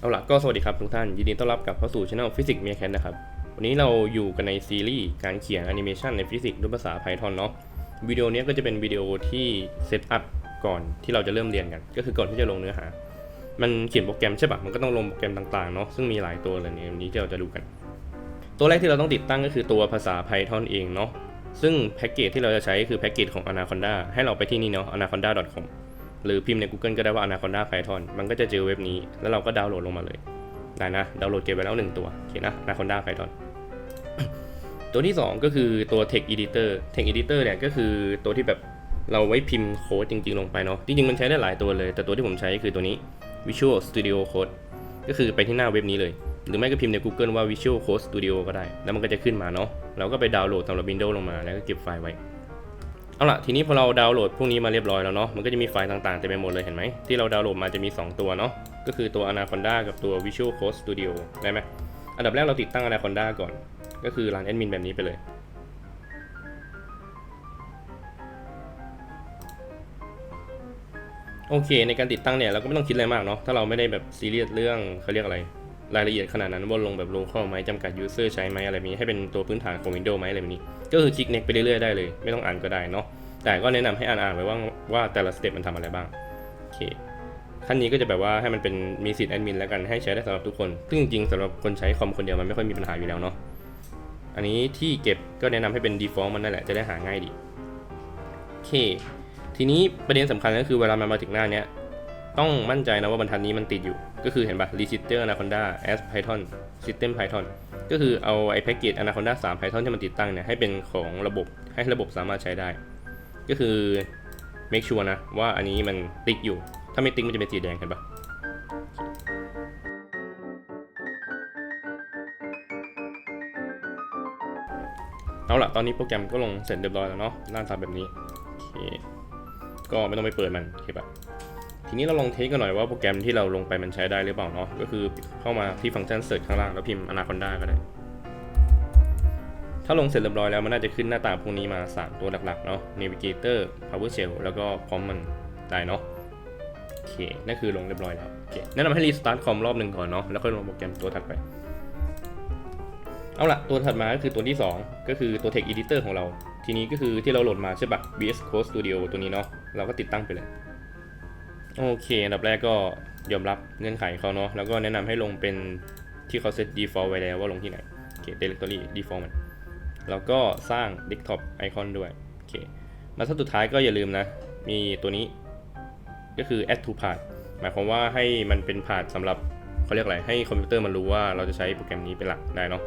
เอาล่ะก็สวัสดีครับทุกท่าน ยินดีต้อนรับกลับเข้าสู่ช่องฟิสิกส์เมียแคนนะครับ วันนี้เราอยู่กันในซีรีส์การเขียนแอนิเมชันในฟิสิกส์ด้วยภาษา Python เนาะวิดีโอนี้ก็จะเป็นวิดีโอที่เซตอัพก่อนที่เราจะเริ่มเรียนกัน ก็คือก่อนที่จะลงเนื้อหา มันเขียนโปรแกรมใช่ปะมันก็ต้องลงโปรแกรมต่างๆเนาะซึ่งมีหลายตัวเลยในวันนี้ที่เราจะดูกัน ตัวแรกที่เราต้องติดตั้งก็คือตัวภาษา Python เองเนาะซึ่งแพ็กเกจที่เราจะใช้คือแพ็กเกจของ Anaconda ให้เราไปที่นี่เนาะ anaconda.com หรือพิมพ์ใน Google ก็ได้ว่า Anaconda Python มันก็จะเจอเว็บนี้ แล้วเราก็ดาวน์โหลดลงมาเลย ได้นะ ดาวน์โหลดเก็บไว้แล้ว 1 ตัว โอเคนะ Anaconda Python ตัวที่ 2 ก็คือตัว Text Editor Text Editor เนี่ยก็คือตัวที่แบบเราไว้พิมพ์โค้ดจริง ๆ ลงไปเนาะ จริง ๆ มันใช้ได้หลายตัวเลย แต่ตัวที่ผมใช้คือตัวนี้ Visual Studio Code ก็คือไปที่หน้าเว็บนี้เลย หรือไม่ก็พิมพ์ใน Google ว่า Visual Code Studio ก็ได้ แล้วมันก็จะขึ้นมาเนาะ เราก็ไปดาวน์โหลดสำหรับ Windows ลงมา แล้วก็เก็บไฟล์ไว้ เอาล่ะทีนี้พอเราดาวน์โหลดพวกนี้มาเรียบร้อยแล้วเนาะมันก็จะมีไฟล์ต่างๆเต็มไปหมดเลยเห็นไหมที่เราดาวน์โหลดมาจะมี 2 ตัวเนาะก็คือตัว Anaconda กับตัว Visual Code Studio ได้ไหมอันดับแรกเราติดตั้ง Anaconda ก่อน ก็คือรันแอดมินแบบนี้ไปเลยโอเค ในการติดตั้งเนี่ยเราก็ไม่ต้องคิดอะไรมากเนาะถ้าเราไม่ได้แบบซีเรียสเรื่องเขาเรียกอะไร รายละเอียดขนาดนั้นว่าลงแบบโลเคอลไหมจำกัด user ใช้ไหมอะไรแบบนี้ให้เป็นตัวพื้นฐานของ Windows ไหมอะไรแบบนี้ ก็คือคลิก next ไปเรื่อยๆได้เลย ไม่ต้องอ่านก็ได้เนาะแต่ก็แนะนำให้อ่านๆไว้ว่าว่าแต่ละสเต็ปมันทำอะไรบ้างโอเคขั้นนี้ก็จะแบบว่าให้มันเป็นมีสิทธิ์แอดมินแล้วกันให้ใช้ได้สำหรับทุกคน ซึ่งจริงๆสำหรับคนใช้คอมคนเดียวมันไม่ค่อยมีปัญหาอยู่แล้วเนาะอันนี้ที่เก็บก็แนะนำให้เป็น default มันนั่นแหละจะได้หาง่ายดีโอเคทีนี้ประเด็นสำคัญก็คือเวลามันมาถึงหน้าเนี้ย ต้องมั่นใจนะว่าบรรทัดนี้มันติดอยู่ ก็คือเห็นปะ register anaconda as python system python ก็คือเอาไอ้แพ็กเกจ anaconda 3 python ที่มันติดตั้งเนี่ยให้เป็นของระบบให้ระบบสามารถใช้ได้ ก็คือ make sure นะว่าอันนี้มันติ๊กอยู่ ถ้าไม่ติ๊กมันจะเป็นสีแดงเห็นปะเอาละตอนนี้โปรแกรมก็ลงเสร็จเรียบร้อยแล้วเนาะหน้าตาแบบนี้โอเคก็ไม่ต้องไปเปิดมันโอเคปะ ทีนี้เราลองเทสกันหน่อยว่าโปรแกรมที่เราลงไปมันใช้ได้หรือเปล่าเนาะก็คือเข้ามาที่ฟังก์ชัน search ข้างล่างแล้วพิมพ์ anaconda ก็ได้ ถ้าลงเสร็จเรียบร้อยแล้วมันน่าจะขึ้นหน้าตาพวกนี้มา 3 ตัวหลักๆเนาะ navigator powershell แล้วก็ prompt มันได้เนาะโอเคนั่นคือลงเรียบร้อยแล้วโอเคแนะนำให้รีสตาร์ทคอมรอบหนึ่งก่อนเนาะแล้วค่อยลงโปรแกรมตัวถัดไปเอาละตัวถัดมาก็คือตัวที่ 2 ก็คือตัว text editor ของเรา ทีนี้ก็คือที่เราโหลดมาใช่ปะ VS Code Studio ตัวนี้เนาะเราก็ติดตั้งไปเลย โอเคอันดับแรกก็ยอมรับเงื่อนไขเขาเนาะแล้วก็แนะนำให้ลงเป็นที่เขาเซต default ไว้แล้วว่าลงที่ไหนโอเค directory default มันแล้วก็สร้าง desktop icon ด้วยโอเคมาสุดท้ายก็อย่าลืมนะ มีตัวนี้ก็คือ add to path หมายความว่าให้มันเป็น path สำหรับเขาเรียกอะไรให้คอมพิวเตอร์มันรู้ว่าเราจะใช้โปรแกรมนี้เป็นหลักได้เนาะ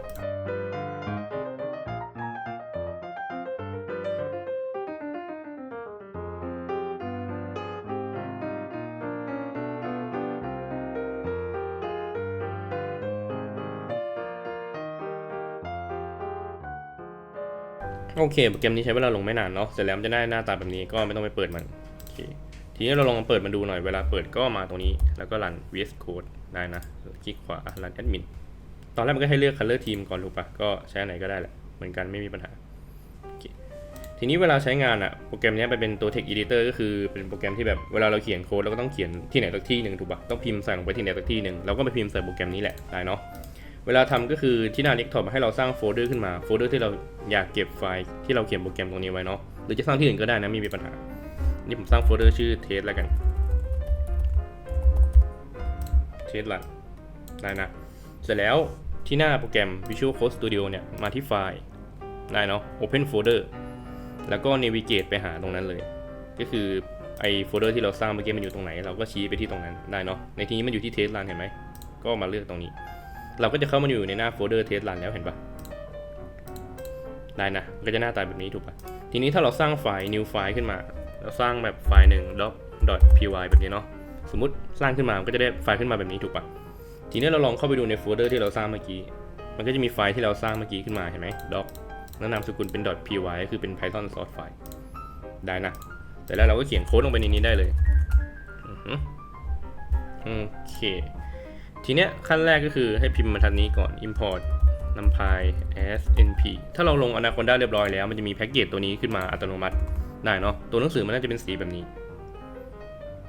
โอเคโปรแกรมนี้ใช้เวลาลงไม่นานเนาะเสร็จแล้วมันจะได้หน้าตาแบบนี้ก็ไม่ต้องไปเปิดมันโอเคทีนี้เราลองเปิดมันดูหน่อยเวลาเปิดก็มาตรงนี้แล้วก็รัน VS Code ได้นะคลิกขวารัน Admin ตอนแรกมันก็ให้เลือก Color Team ก่อนถูกปะก็ใช้อันไหนก็ได้แหละเหมือนกันไม่มีปัญหาทีนี้เวลาใช้งานอะโปรแกรมนี้ไปเป็นตัว Text Editor ก็คือเป็นโปรแกรมที่แบบเวลาเราเขียนโค้ดเราก็ต้องเขียนที่ไหนสักที่หนึ่งถูกปะต้องพิมพ์ใส่ลงไปที่ไหนสักที่หนึ่งเราก็ไปพิมพ์ใส่โปรแกรมนี้แหละได้เนาะ เวลาทำก็คือที่หน้า desktop ให้เราสร้างโฟลเดอร์ขึ้นมาโฟลเดอร์ที่เราอยากเก็บไฟล์ที่เราเขียนโปรแกรมตรงนี้ไว้เนาะหรือจะสร้างที่อื่นก็ได้นะไม่มีปัญหา นี่ผมสร้างโฟลเดอร์ชื่อ test แล้วกัน test ลันได้นะ เสร็จแล้วที่หน้าโปรแกรม Visual Code Studio เนี่ยมาที่ไฟล์ได้เนาะ Open Folder แล้วก็ navigate ไปหาตรงนั้นเลย ก็คือไอโฟลเดอร์ที่เราสร้างเมื่อกี้มันอยู่ตรงไหน เราก็ชี้ไปที่ตรงนั้นได้เนาะในที่นี้มันอยู่ที่ test run เห็นไหมก็มาเลือกตรงนี้ เราก็จะเข้ามาอยู่ในหน้าโฟลเดอร์เทสรันแล้วเห็นปะได้นะก็จะหน้าตาแบบนี้ถูกปะทีนี้ถ้าเราสร้างไฟล์ new ไฟล์ขึ้นมา เราสร้างแบบไฟล์หนึ่ง doc py แบบนี้เนาะสมมติสร้างขึ้นมามันก็จะได้ไฟล์ขึ้นมาแบบนี้ถูกปะทีนี้เราลองเข้าไปดูในโฟลเดอร์ที่เราสร้างเมื่อกี้ มันก็จะมีไฟล์ที่เราสร้างเมื่อกี้ขึ้นมาเห็นไหม doc แล้วนามสกุลเป็น py ก็คือเป็น python source file ได้นะ แต่แล้วเราก็เขียนโค้ดลงไปในนี้ได้เลยอือโอเค ทีเนี้ยขั้นแรกก็คือให้พิมพ์บรรทัดนี้ก่อน import numpy as np ถ้าเราลง anaconda เรียบร้อยแล้ว มันจะมีแพ็กเกจตัวนี้ขึ้นมาอัตโนมัติได้เนาะตัวหนังสือมันน่าจะเป็นสีแบบนี้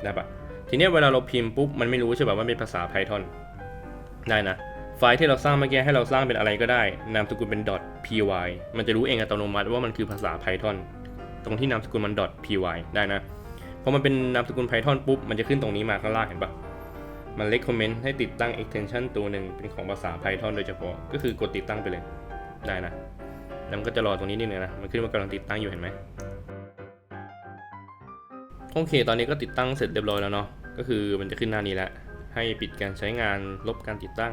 ได้ปะทีเนี้ยเวลาเราพิมพ์ปุ๊บมันไม่รู้ใช่ป่ะว่าเป็นภาษา Python ได้นะไฟล์ที่เราสร้างเมื่อกี้ให้เราสร้างเป็นอะไรก็ได้ นามสกุลเป็น .py มันจะรู้เองอัตโนมัติว่ามันคือภาษา Python ตรงที่นามสกุลมัน .py ได้นะพอมันเป็นนามสกุล Python ปุ๊บมันจะขึ้นตรงนี้มาข้างล่างเห็นปะ มัน recommend ให้ติดตั้ง extension ตัวหนึ่งเป็นของภาษา Python โดยเฉพาะ ก็คือกดติดตั้งไปเลย ได้นะ แล้วมันก็จะรอตรงนี้นิดนึงนะ มันขึ้นว่ากำลังติดตั้งอยู่เห็นไหม โอเค ตอนนี้ก็ติดตั้งเสร็จเรียบร้อยแล้วเนาะ ก็คือมันจะขึ้นหน้านี้แล้ว ให้ปิดการใช้งาน ลบการติดตั้ง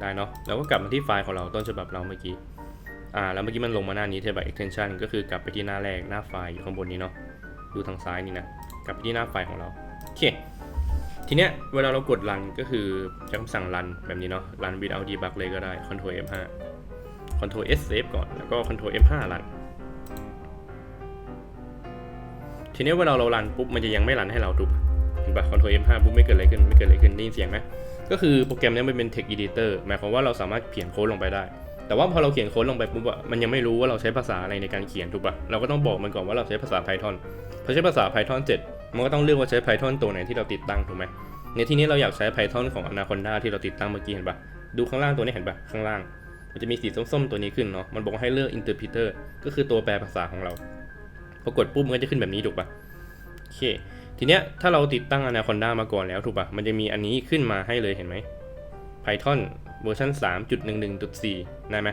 ได้เนาะ แล้วก็กลับมาที่ไฟล์ของเราต้นฉบับเราเมื่อกี้ อ่า แล้วเมื่อกี้มันลงมาหน้านี้ใช่ป่ะ extension ก็คือกลับไปที่หน้าแรก หน้าไฟล์อยู่ข้างบนนี้เนาะ ดูทางซ้ายนี่นะ กลับไปที่หน้าไฟล์ของเรา โอเค ทีเนี้ยเวลาเรากด run ก็คือใช้คำสั่ง run แบบนี้เนาะ run without debug เลยก็ได้ control F5 control S save ก่อน แล้วก็ control F5 run ทีนี้เวลาเรารันปุ๊บมันจะยังไม่รันให้เราถูกเห็นปะ Ctrl F5 ปุ๊บไม่เกิดอะไรขึ้นไม่เกิดอะไรขึ้นได้ยินเสียงไหมก็คือโปรแกรมนี้มันเป็น text editor หมายความว่าเราสามารถเขียนโค้ดลงไปได้ แต่ว่าพอเราเขียนโค้ดลงไปปุ๊บอะมันยังไม่รู้ว่าเราใช้ภาษาอะไรในการเขียนถูกปะเราก็ต้องบอกมันก่อนว่าเราใช้ภาษา Python พอใช้ภาษา Python เสร็จ มันก็ต้องเลือกว่าใช้ Python ตัวไหนที่เราติดตั้งถูกไหมในที่นี้เราอยากใช้ Python ของ Anaconda ที่เราติดตั้งเมื่อกี้เห็นปะดูข้างล่างตัวนี้เห็นปะข้างล่าง มันจะมีสีส้มๆตัวนี้ขึ้นเนาะมันบอกว่าให้เลือก interpreter ก็คือตัวแปลภาษาของเราพอกดปุ๊บมันก็จะขึ้นแบบนี้ถูกปะโอเคทีเนี้ยถ้าเราติดตั้ง Anaconda มาก่อนแล้วถูกปะมันจะมีอันนี้ขึ้นมาให้เลยเห็นไหม Python เวอร์ชัน3.11.4ได้ไหม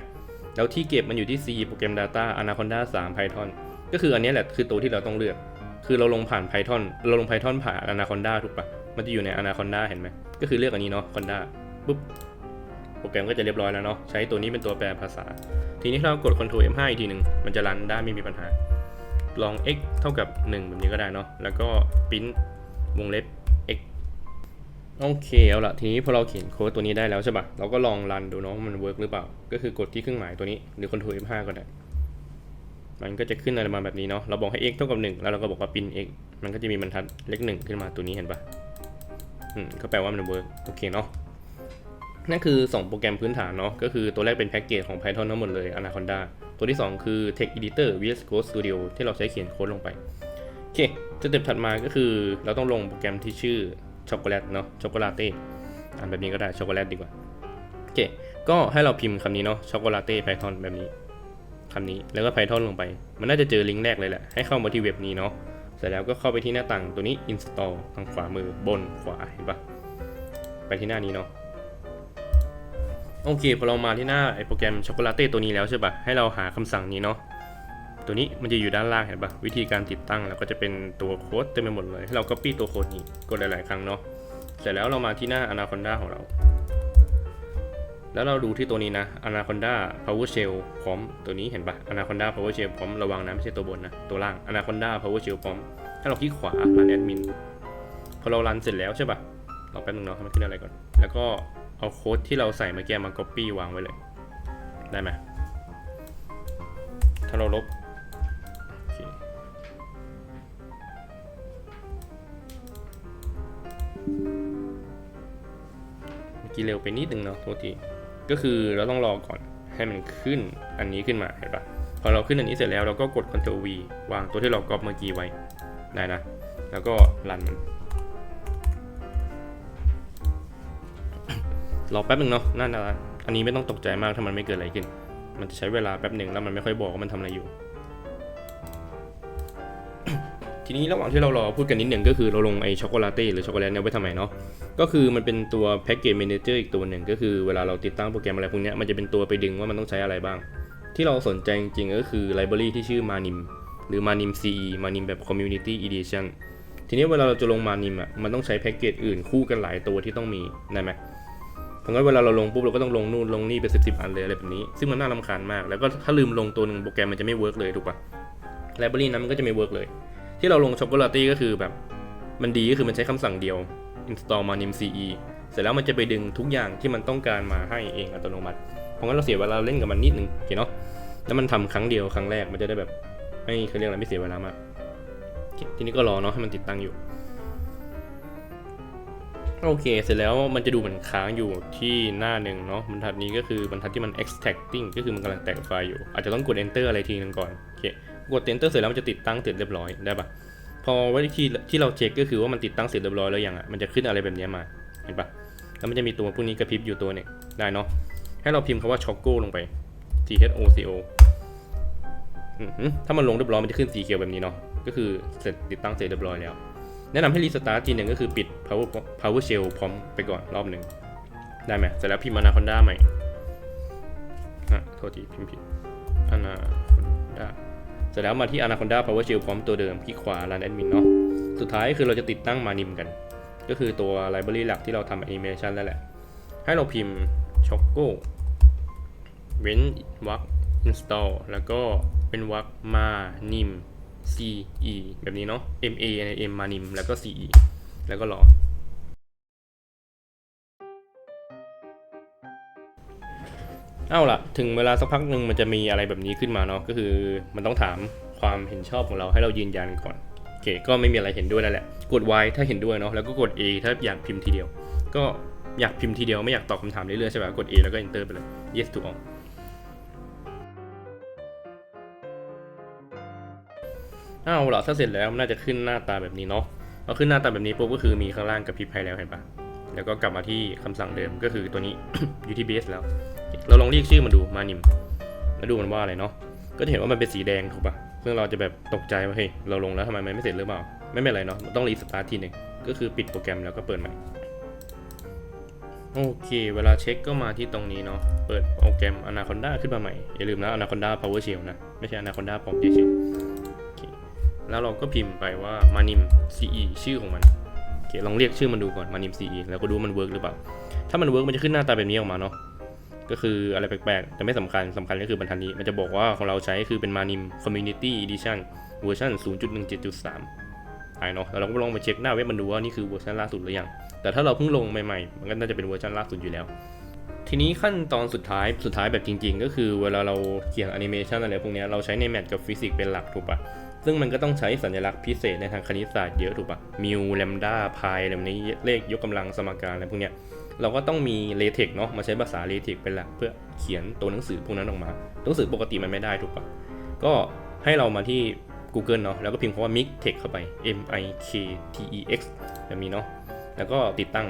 แล้วที่เก็บมันอยู่ที่ C โปรแกรม Data Anaconda 3 Python ก็คืออันนี้แหละคือตัวที่เราต้องเลือก คือเราลงผ่าน Python เราลง Python ผ่าน Anaconda ถูกปะมันจะอยู่ใน Anaconda เห็นไหม ก็คือเลือกอันนี้เนาะ Conda ปุ๊บ โปรแกรมก็จะเรียบร้อยแล้วเนาะ ใช้ตัวนี้เป็นตัวแปลภาษา ทีนี้ถ้าเรากด Ctrl F5 อีกทีหนึ่งมันจะรันได้ไม่มีปัญหา ลอง x เท่ากับ 1 แบบนี้ก็ได้เนาะ แล้วก็ปิ้นวงเล็บ x โอเคเอาละทีนี้พอเราเขียนโค้ดตัวนี้ได้แล้วใช่ปะเราก็ลองรันดูเนาะว่ามันเวิร์กหรือเปล่า ก็คือกดที่เครื่องหมายตัวนี้หรือ Ctrl F5 ก็ได้ มันก็จะขึ้นอะไรมาแบบนี้เนาะ เราบอกให้ x เท่ากับ 1 แล้วเราก็บอกว่าปิน x มันก็จะมีบรรทัดเลขหนึ่งขึ้นมาตัวนี้เห็นปะอืมก็แปลว่ามันเวิร์กโอเคเนาะ นั่นคือ 2 โปรแกรมพื้นฐานเนาะ ก็คือตัวแรกเป็นแพ็กเกจของ Python ทั้งหมดเลย Anaconda ตัวที่ 2 คือ Text Editor VS Code Studio ที่เราใช้เขียนโค้ดลงไป โอเคสเต็ปถัดมาก็คือเราต้องลงโปรแกรมที่ชื่อช็อกโกแลตเนาะ ช็อกโกลาเต้อ่านแบบนี้ก็ได้ ช็อกโกแลตดีกว่า โอเค ก็ให้เราพิมพ์คำนี้เนาะ ช็อกโกลาเต้ Python แบบนี้ คำนี้แล้วก็ Python ลงไป มันน่าจะเจอลิงก์แรกเลยแหละ ให้เข้ามาที่เว็บนี้เนาะ เสร็จแล้วก็เข้าไปที่หน้าต่างตัวนี้ install ทางขวามือบนขวาเห็นปะไปที่หน้านี้เนาะ โอเคพอเรามาที่หน้าไอโปรแกรมช็อกโกแลตตัวนี้แล้วใช่ปะให้เราหาคำสั่งนี้เนาะ ตัวนี้มันจะอยู่ด้านล่างเห็นปะวิธีการติดตั้งแล้วก็จะเป็นตัวโค้ดเต็มไปหมดเลย ให้เรา copy ตัวโค้ดนี้กดหลาย ๆ ครั้งเนาะ เสร็จแล้วเรามาที่หน้า Anaconda ของเรา แล้วเราดูที่ตัวนี้นะ Anaconda PowerShell พร้อมตัวนี้เห็นปะ Anaconda PowerShell พร้อมระวังนะไม่ใช่ตัวบนนะ ตัวล่าง Anaconda PowerShell พร้อมให้เราคลิกขวา Run Admin พอเรารันเสร็จแล้วใช่ปะรอแป๊บนึงเนาะให้มันขึ้นอะไรก่อน แล้วก็เอาโค้ดที่เราใส่เมื่อกี้มา copy วางไว้เลย ได้ไหมถ้าเราลบเคเมื่อกี้เร็วไปนิดนึงเนาะโทษที ก็คือเราต้องรอก่อนให้มันขึ้นอันนี้ขึ้นมาเห็นปะพอเราขึ้นอันนี้เสร็จแล้วเราก็กด Ctrl V วางตัวที่เราก๊อปเมื่อกี้ไว้ได้นะ แล้วก็รันมันรอแป๊บหนึ่งเนาะน่าจะอันนี้ไม่ต้องตกใจมากถ้ามันไม่เกิดอะไรขึ้น มันจะใช้เวลาแป๊บหนึ่งแล้วมันไม่ค่อยบอกว่ามันทำอะไรอยู่ นี้ระหว่างที่เรารอพูดกันนิดหนึ่งก็คือเราลงไอช็อกโกแลตหรือช็อกโกแลตเนี่ยไว้ทำไมเนาะก็คือมันเป็นตัวแพ็กเกจ Manager อีกตัวหนึ่งก็คือเวลาเราติดตั้งโปรแกรมอะไรพวกนี้มันจะเป็นตัวไปดึงว่ามันต้องใช้อะไรบ้าง ที่เราสนใจจริงๆก็คือไลบรารีที่ชื่อ Manim หรือ Manim CE Manim แบบ Community Edition ทีนี้เวลาเราจะลง Manim อะมันต้องใช้แพ็กเกจอื่นคู่กันหลายตัวที่ต้องมีได้ไหมเพราะงั้นเวลาเราลงปุ๊บเราก็ต้องลงนู่นลงนี่เป็นสิบสิบอันเลยอะไรแบบนี้ ซึ่งมันน่ารำคาญมาก แล้วก็ถ้าลืมลงตัวหนึ่งโปรแกรมมันจะไม่เวิร์กเลยถูกปะไลบรารีนั้นมันก็จะไม่เวิร์กเลย ที่เราลงช็อกโกแลตี้ก็คือแบบมันดีก็คือมันใช้คำสั่งเดียว install manim ce เสร็จแล้วมันจะไปดึงทุกอย่างที่มันต้องการมาให้เองอัตโนมัติ เพราะงั้นเราเสียเวลาเล่นกับมันนิดนึงโอเคเนาะแล้วมันทำครั้งเดียวครั้งแรกมันจะได้แบบไม่เขาเรียกอะไรไม่เสียเวลามากทีนี้ก็รอเนาะให้มันติดตั้งอยู่ โอเค เสร็จแล้วมันจะดูเหมือนค้างอยู่ที่หน้าหนึ่งเนาะบรรทัดนี้ก็คือบรรทัดที่มัน extracting ก็คือมันกำลังแตกไฟล์อยู่ อาจจะต้องกด enter อะไรทีนึงก่อนโอเคกด enter เสร็จแล้วมันจะติดตั้งเสร็จเรียบร้อยได้ปะพอวิธีที่เราเช็คก็คือว่ามันติดตั้งเสร็จเรียบร้อยแล้วยังอะมันจะขึ้นอะไรแบบนี้มาเห็นปะแล้วมันจะมีตัวพวกนี้กระพริบอยู่ตัวหนึ่งได้เนาะให้เราพิมพ์คำว่าช็อกโกลงไป T H O C O อือหือถ้ามันลงเรียบร้อยมันจะขึ้นสีเขียวแบบนี้เนาะก็คือเสร็จติดตั้งเสร็จเรียบร้อยแล้ว แนะนำให้รีสตาร์ททีหนึ่งก็คือปิด power power shell พร้อมไปก่อนรอบหนึ่งได้ไหมเสร็จแล้วพิมพ์ anaconda ใหม่อะโทษทีพิมพ์ผิด anaconda เสร็จแล้วมาที่ anaconda power shell พร้อมตัวเดิมคลิกขวา run admin เนาะสุดท้ายคือเราจะติดตั้ง manim กัน ก็คือตัว library หลักที่เราทำ animation แล้วแหละ ให้เราพิมพ์ choco เว้นวรรค install แล้วก็เป็นวรรค manim c e แบบนี้เนาะ m a n m manim แล้วก็ c e แล้วก็รอ เอาล่ะ ถึงเวลาสักพักหนึ่งมันจะมีอะไรแบบนี้ขึ้นมาเนาะ ก็คือมันต้องถามความเห็นชอบของเราให้เรายืนยันก่อน โอเค ก็ไม่มีอะไรเห็นด้วยแล้วแหละ กด Y ถ้าเห็นด้วยเนาะ แล้วก็กด A ถ้าอยากพิมพ์ทีเดียว ก็อยากพิมพ์ทีเดียวไม่อยากตอบคำถามเรื่อยๆใช่ไหมกด A แล้วก็ Enter ไปเลย Yes to all เอาล่ะถ้าเสร็จแล้วมันน่าจะขึ้นหน้าตาแบบนี้เนาะพอขึ้นหน้าตาแบบนี้ปุ๊บก็คือมีข้างล่างกับพริบให้แล้วเห็นปะแล้วก็กลับมาที่คำสั่งเดิมก็คือตัวนี้ อยู่ที่เบสแล้ว เราลองเรียกชื่อมันดูมานิมแล้วดูมันว่าอะไรเนาะก็จะเห็นว่ามันเป็นสีแดงถูกปะซึ่งเราจะแบบตกใจว่าเฮ้ยเราลงแล้วทำไมมันไม่เสร็จหรือเปล่า ไม่เป็นไรเนาะต้องรีสตาร์ททีหนึ่งก็คือปิดโปรแกรมแล้วก็เปิดใหม่โอเค เวลาเช็คก็มาที่ตรงนี้เนาะ เปิดโปรแกรม Anaconda ขึ้นมาใหม่ อย่าลืมนะ Anaconda Power Shell นะ ไม่ใช่ Anaconda ปอมเฉยๆ แล้วเราก็พิมพ์ไปว่ามานิม CE ชื่อของมันโอเคลองเรียกชื่อมันดูก่อนมานิม CE แล้วก็ดูมันเวิร์กหรือเปล่า ถ้ามันเวิร์กมันจะขึ้นหน้าตาแบบนี้ออกมาเนาะก็คืออะไรแปลกๆ แต่ไม่สำคัญสำคัญก็คือบรรทัดนี้ มันจะบอกว่าของเราใช้คือเป็นมานิม Community Edition เวอร์ชัน0.17.3ไอเนาะแล้วเราก็ลองไปเช็คหน้าเว็บมันดูว่านี่คือเวอร์ชันล่าสุดหรือยัง แต่ถ้าเราเพิ่งลงใหม่ๆ มันก็น่าจะเป็นเวอร์ชันล่าสุดอยู่แล้ว ทีนี้ขั้นตอนสุดท้ายสุดท้ายแบบจริง ๆ ก็คือเวลาเราเขียนแอนิเมชันอะไรพวกนี้เราใช้ในแมทกับฟิสิกส์เป็นหลักถูกปะ ซึ่งมันก็ต้องใช้สัญลักษณ์พิเศษในทางคณิตศาสตร์เยอะถูกปะมิวแลมดาพายอะไรแบบนี้เลขยกกำลังสมการอะไรพวกเนี้ยเราก็ต้องมีเลเทคเนาะมาใช้ภาษาเลเทคเป็นหลักเพื่อเขียนตัวหนังสือพวกนั้นออกมาหนังสือปกติมันไม่ได้ถูกปะก็ให้เรามาที่ Google เนาะแล้วก็พิมพ์คำว่า mixtex เข้าไป m i k t e x แบบนี้เนาะแล้วก็ติดตั้ง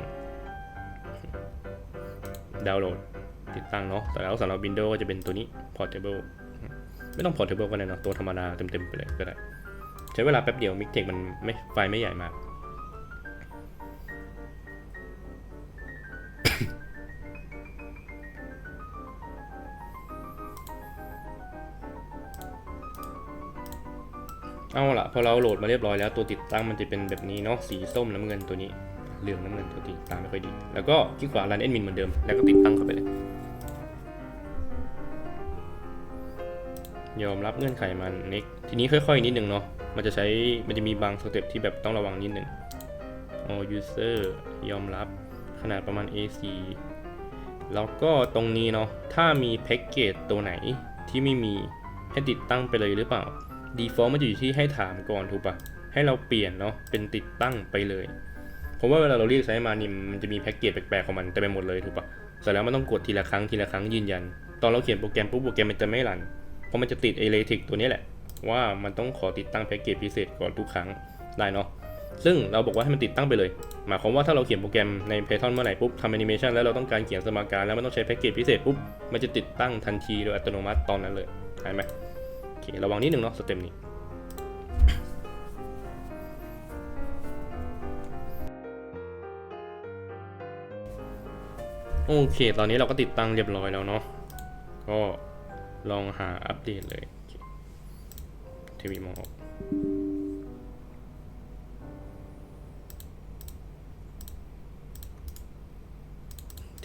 ดาวน์โหลดติดตั้งเนาะแต่แล้วสำหรับ Windows ก็จะเป็นตัวนี้ portable ไม่ต้อง portable ก็ได้เนาะตัวธรรมดาเต็มๆไปเลยก็ได้ ใช้เวลาแป๊บเดียว Mixtex มันไม่ไฟไม่ใหญ่มากเอาละพอเราโหลดมาเรียบร้อยแล้วตัวติดตั้งมันจะเป็นแบบนี้เนาะสีส้มน้ำเงินตัวนี้เหลืองน้ำเงินตัวติดตามไม่ค่อยดี แล้วก็คลิกขวา run admin เหมือนเดิมแล้วก็ติดตั้งเข้าไปเลย ยอมรับเงื่อนไขมัน next ทีนี้ค่อยๆนิดนึงเนาะมันจะใช้มันจะมีบางสเต็ปที่แบบต้องระวังนิดนึง all user ยอมรับขนาดประมาณ A4 แล้วก็ตรงนี้เนาะถ้ามีแพ็กเกจตัวไหนที่ไม่มีให้ติดตั้งไปเลยหรือเปล่า default มันจะอยู่ที่ให้ถามก่อนถูกปะให้เราเปลี่ยนเนาะเป็นติดตั้งไปเลยเพราะว่าเวลาเราเรียกใช้มานิมมันจะมีแพ็กเกจแปลกๆของมันเต็มไปหมดเลยถูกปะเสร็จแล้วมันต้องกดทีละครั้งทีละครั้งยืนยัน ตอนเราเขียนโปรแกรมปุ๊บโปรแกรมมันจะไม่รัน ราะมันจะติดไอเลทิกตัวนี้แหละ ว่ามันต้องขอติดตั้งแพ็กเกจพิเศษก่อนทุกครั้งได้เนาะซึ่งเราบอกว่าให้มันติดตั้งไปเลย หมายความว่าถ้าเราเขียนโปรแกรมใน Python เมื่อไหร่ปุ๊บทำแอนิเมชันแล้วเราต้องการเขียนสมการแล้วมันต้องใช้แพ็กเกจพิเศษปุ๊บมันจะติดตั้งทันทีโดยอัตโนมัติตอนนั้นเลยเห็นไหมโอเคระวังนิดนึงเนาะสเต็ปนี้โอเค ตอนนี้เราก็ติดตั้งเรียบร้อยแล้วเนาะก็ ลองหาอัปเดตเลยทีวีมองออก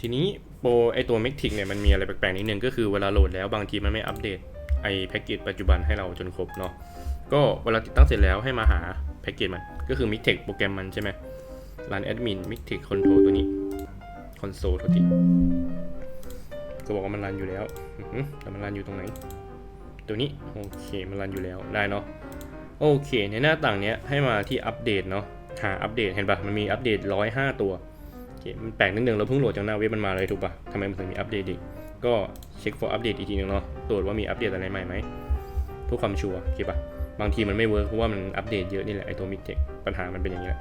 ทีนี้โปรไอตัว m e c t i c เนี่ยมันมีอะไรแปลกๆนิดนึงก็คือเวลาโหลดแล้วบางทีมันไม่อัปเดตไอแพ็กเกจปัจจุบันให้เราจนครบเนาะก็เวลาติดตั้งเสร็จแล้วให้มาหาแพ็กเกจมัน ก็คือ m i x t e c โปรแกรมมันใช่ไหม Run Admin m i x t e c Control ตัวนี้ Console โทษที ก็บอกว่ามันรันอยู่แล้วแต่มันรันอยู่ตรงไหน ตัวนี้โอเคมันรันอยู่แล้วได้เนาะโอเค ในหน้าต่างเนี้ยให้มาที่อัปเดตเนาะหาอัปเดตเห็นปะมันมีอัปเดต105ตัวโอเคมันแปลกนิดนึงเราเพิ่งโหลดจากหน้าเว็บมันมาเลยถูกปะทำไมมันถึงมีอัปเดตอีกก็เช็ค for อัปเดตอีกทีนึงเนาะตรวจว่ามีอัปเดตอะไรใหม่ไหมเพื่อความชัวร์โอเคปะบางทีมันไม่เวิร์กเพราะว่ามันอัปเดตเยอะนี่แหละไอตัว Mixtex ปัญหามันเป็นอย่างนี้แหละ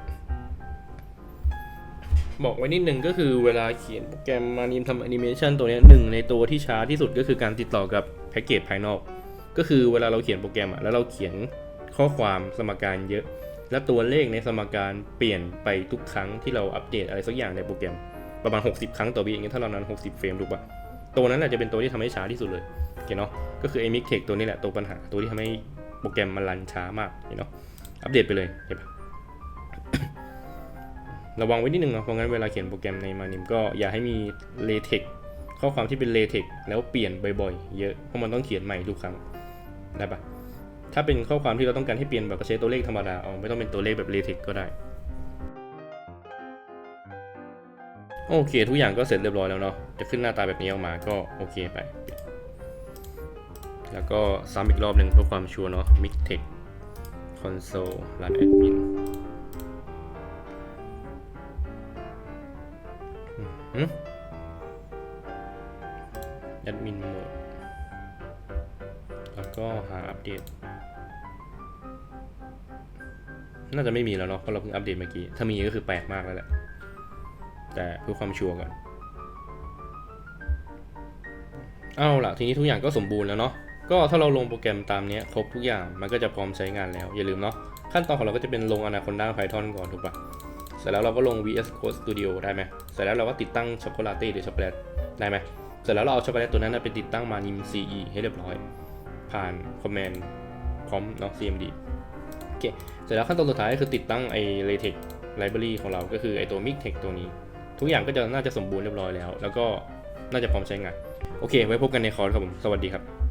บอกไว้นิดนึงก็คือเวลาเขียนโปรแกรมมานิมทำแอนิเมชันตัวนี้หนึ่งในตัวที่ช้าที่สุดก็คือการติดต่อกับแพ็กเกจภายนอก ก็คือเวลาเราเขียนโปรแกรมอะแล้วเราเขียนข้อความสมการเยอะ และตัวเลขในสมการเปลี่ยนไปทุกครั้งที่เราอัปเดตอะไรสักอย่างในโปรแกรม ประมาณ 60 ครั้งต่อวิอย่างเงี้ยถ้าเรานั้น 60 เฟรมถูกปะตัวนั้นแหละจะเป็นตัวที่ทำให้ช้าที่สุดเลยโอเคเนาะก็คือไอ้มิกเทคตัวนี้แหละตัวปัญหาตัวที่ทำให้โปรแกรมมันรันช้ามากเนาะอัปเดตไปเลยเห็นปะ ระวังไว้นิดนึงเนาะเพราะงั้นเวลาเขียนโปรแกรมในมานิมก็อย่าให้มีเลเทคข้อความที่เป็นเลเทคแล้วเปลี่ยนบ่อยๆ เยอะเพราะมันต้องเขียนใหม่ทุกครั้งได้ปะถ้าเป็นข้อความที่เราต้องการให้เปลี่ยนแบบใช้ตัวเลขธรรมดาเอาไม่ต้องเป็นตัวเลขแบบเลเทคก็ได้โอเค ทุกอย่างก็เสร็จเรียบร้อยแล้วเนาะจะขึ้นหน้าตาแบบนี้ออกมาก็โอเคไป แล้วก็ซ้ำอีกรอบหนึ่งเพื่อความชัวร์เนาะ Mixtex console run admin อืมแอดมินโหมด แล้วก็หาอัปเดต น่าจะไม่มีแล้วเนาะ เพราะเราเพิ่งอัปเดตเมื่อกี้ ถ้ามีก็คือแปลกมากแล้วแหละ แต่เพื่อความชัวร์ก่อน เอาล่ะ ทีนี้ทุกอย่างก็สมบูรณ์แล้วเนาะ ก็ถ้าเราลงโปรแกรมตามนี้ครบทุกอย่าง มันก็จะพร้อมใช้งานแล้ว อย่าลืมเนาะ ขั้นตอนของเราก็จะเป็นลง Anaconda Python ก่อนถูกปะ ร็จแล้วเราก็ลง VS Code Studio ได้ไหมเสร็จแล้วเราก็ติดตั้งช็อกโกแลตหรือช็อกโกแลตได้ไหมเสร็จแล้วเราเอาช็อกโกแลตตัวนั้นไปติดตั้งมานิม CE ให้เรียบร้อย ผ่านคอมมนด์พร้อมเนาะ CMD โอเค เสร็จแล้วขั้นตอนสุดท้ายก็คือติดตั้งไอ้ LaTeX library ของเราก็คือไอ้ตัว Mixtex ตัวนี้ ทุกอย่างก็จะน่าจะสมบูรณ์เรียบร้อยแล้ว แล้วก็น่าจะพร้อมใช้งาน โอเค ไว้พบกันในคอร์สครับผม สวัสดีครับ